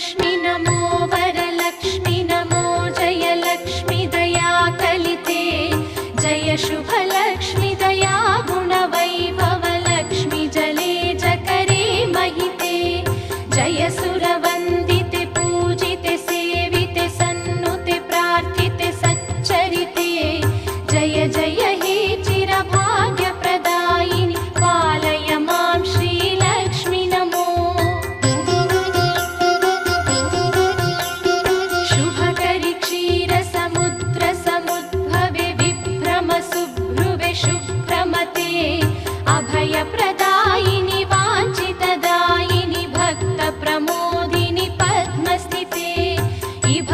लक्ष्मि नमो वरलक्ष्मि नमो जय लक्ष्मि दया कलिते जय शुभलक्ष्मि दया शुभकरि क्षीरसमुद्रसमुद्भवे विभ्रमसुभ्रुवे शुभ्रमते अभयप्रदायिनि वाञ्छितदायिनि भक्तप्रमोदिनि पद्मस्थिते इभ